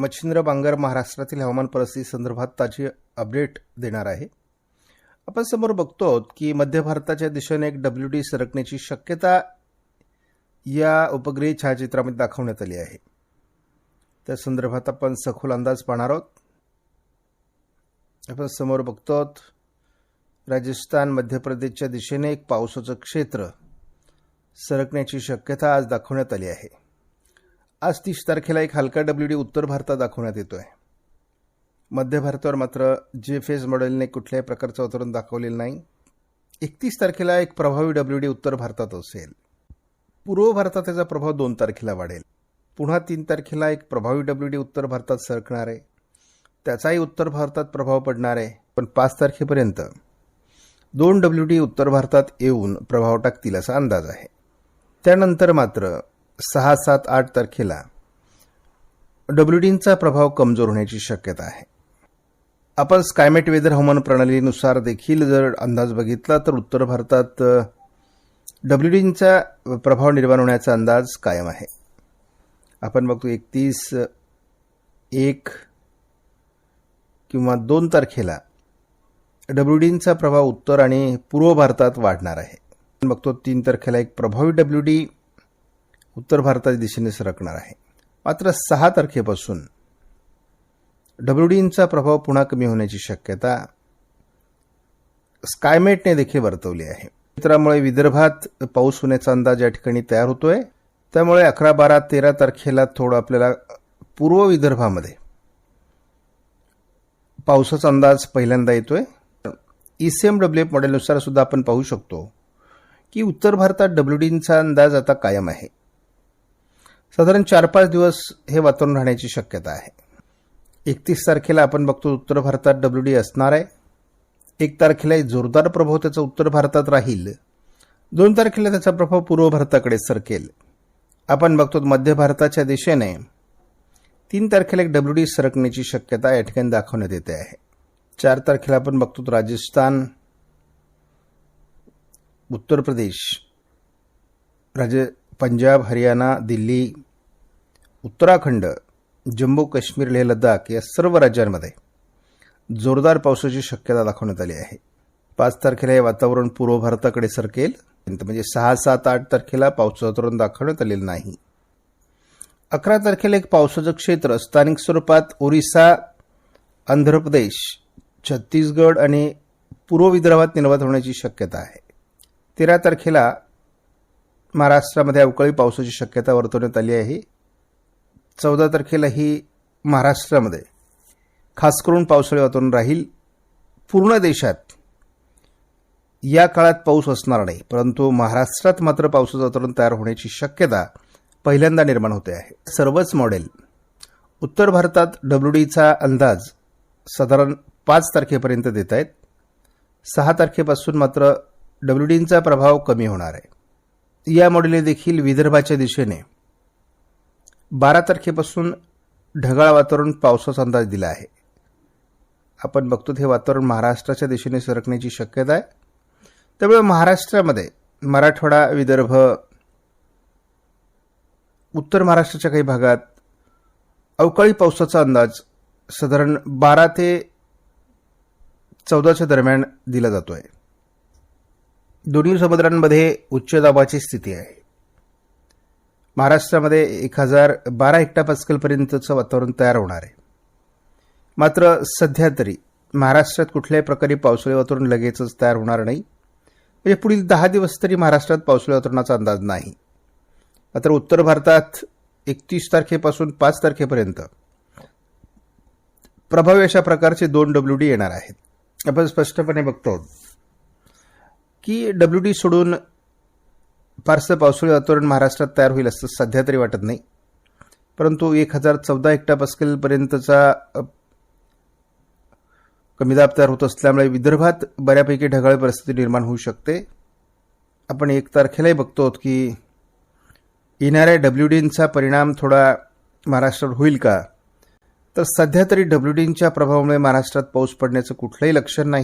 मच्छिंद्र बांगर महाराष्ट्रातील हवामान परिस्थिती संदर्भात ताजी अपडेट देणार आहे. आपण समोर बघतो की मध्य भारताच्या दिशेने एक डब्ल्यू डी सरकण्याची शक्यता या उपग्रही छायाचित्रामध्ये दाखवण्यात आली आहे. त्या संदर्भात आपण सखोल अंदाज पाहणार आहोत. आपण समोर बघतो राजस्थान मध्य प्रदेशच्या दिशेने एक पावसाचं क्षेत्र सरकण्याची शक्यता आज दाखवण्यात आली आहे. आज तीस तारखेला एक हलका डब्ल्यू डी उत्तर भारतात दाखवण्यात येतोय. मध्य भारतावर मात्र जे फेज मॉडेलने कुठल्याही प्रकारचं अवतरण दाखवलेलं नाही. एकतीस तारखेला एक प्रभावी डब्ल्यू डी उत्तर भारतात असेल. पूर्व भारतात त्याचा प्रभाव दोन तारखेला वाढेल. पुन्हा तीन तारखेला एक प्रभावी डब्ल्यू डी उत्तर भारतात सरकणार. आहे त्याचाही उत्तर भारतात प्रभाव पडणार. आहे पण पाच तारखेपर्यंत दोन डब्ल्यू डी उत्तर भारतात येऊन प्रभाव टाकतील असा अंदाज आहे. त्यानंतर मात्र सहा सात आठ तारखेला डब्ल्यू डींचा प्रभाव कमजोर होण्याची शक्यता आहे. आपण स्कायमेट वेदर हवामान प्रणालीनुसार देखील जर अंदाज बघितला तर उत्तर भारतात डब्ल्यू डींचा प्रभाव निर्माण होण्याचा अंदाज कायम आहे. आपण बघतो एकतीस एक किंवा दोन तारखेला डब्ल्यू डींचा प्रभाव उत्तर आणि पूर्व भारतात वाढणार आहे. बघतो तीन तारखेला एक प्रभावी डब्ल्यू डी उत्तर भारताच्या दिशेने सरकणार आहे. मात्र सहा तारखेपासून डब्ल्यूडींचा प्रभाव पुन्हा कमी होण्याची शक्यता स्कायमेटने देखील वर्तवली आहे. चित्रामुळे विदर्भात पाऊस होण्याचा अंदाज या ठिकाणी तयार होतोय. त्यामुळे अकरा बारा तेरा तारखेला थोडं आपल्याला पूर्व विदर्भामध्ये पावसाचा अंदाज पहिल्यांदा येतोय. E C M W F मॉडेलनुसार सुद्धा आपण पाहू शकतो की उत्तर भारतात डब्ल्यूडींचा अंदाज आता कायम आहे. साधारण चार पाच दिवस हे वातावरण राहण्याची शक्यता आहे. एकतीस तारखेला आपण बघतो उत्तर भारतात डब्ल्यू डी असणार आहे. एक तारखेला एक जोरदार प्रभाव त्याचा उत्तर भारतात राहील. दोन तारखेला त्याचा प्रभाव पूर्व भारताकडे सरकेल. आपण बघतो मध्य भारताच्या दिशेने तीन तारखेला एक डब्ल्यू डी सरकण्याची शक्यता या ठिकाणी दाखवण्यात येते आहे. चार तारखेला आपण बघतो राजस्थान उत्तर प्रदेश राज पंजाब हरियाणा दिल्ली उत्तराखंड जम्मू काश्मीर लेह लडाख या सर्व राज्यांमध्ये जोरदार पावसाची शक्यता दाखवण्यात आली आहे. पाच तारखेला हे वातावरण पूर्व भारताकडे सरकेल. म्हणजे सहा सात आठ तारखेला पावसाचं वातावरण दाखवण्यात आलेलं नाही. अकरा तारखेला एक पावसाचं क्षेत्र स्थानिक स्वरूपात ओरिसा आंध्र प्रदेश छत्तीसगड आणि पूर्व विदर्भात निर्माण होण्याची शक्यता आहे. तेरा तारखेला महाराष्ट्रामध्ये अवकाळी पावसाची शक्यता वर्तवण्यात आली आहे. चौदा तारखेला ही महाराष्ट्रामध्ये खास करून पावसाळी वातावरण राहील. पूर्ण देशात या काळात पाऊस असणार नाही परंतु महाराष्ट्रात मात्र पावसाचं वातावरण तयार होण्याची शक्यता पहिल्यांदा निर्माण होते आहे. सर्वच मॉडेल उत्तर भारतात डब्ल्यू डीचा अंदाज साधारण पाच तारखेपर्यंत देत आहेत. सहा तारखेपासून मात्र डब्ल्यूडींचा प्रभाव कमी होणार आहे. या मॉडेलने देखील विदर्भाच्या दिशेने बारा तारखेपासून ढगाळ वातावरण पावसाचा अंदाज दिला आहे. आपण बघतो हे वातावरण महाराष्ट्राच्या दिशेने सरकण्याची शक्यता आहे. त्यामुळे महाराष्ट्रामध्ये मराठवाडा विदर्भ उत्तर महाराष्ट्राच्या काही भागात अवकाळी पावसाचा अंदाज साधारण बारा ते चौदाच्या दरम्यान दिला जातो आहे दोन्ही समुद्रांमध्ये उच्च दाबाची स्थिती आहे. महाराष्ट्रामध्ये एक हजार बारा हेक्टापास्कलपर्यंतचं वातावरण तयार होणार आहे. मात्र सध्या तरी महाराष्ट्रात कुठल्याही प्रकारे पावसाळी वातावरण लगेचच तयार होणार नाही. म्हणजे पुढील दहा दिवस तरी महाराष्ट्रात पावसाळी वातावरणाचा अंदाज नाही. मात्र उत्तर भारतात एकतीस तारखेपासून पाच तारखेपर्यंत प्रभावी अशा प्रकारचे दोन डब्ल्यू डी येणार आहेत. आपण स्पष्टपणे बघतो की डब्ल्यू डी सोडून फारसं पावसाळी वातावरण महाराष्ट्रात तयार होईल असं सध्या तरी वाटत नाही. परंतु एक हजार चौदा हेक्टा कमी दाब तयार होत असल्यामुळे विदर्भात बऱ्यापैकी ढगाळ परिस्थिती निर्माण होऊ शकते. आपण एक तारखेलाही बघतो की येणाऱ्या डब्ल्यू डींचा परिणाम थोडा महाराष्ट्रावर होईल का? तर सध्या तरी डब्ल्यू डींच्या प्रभावामुळे महाराष्ट्रात पाऊस पडण्याचं कुठलंही लक्षण नाही.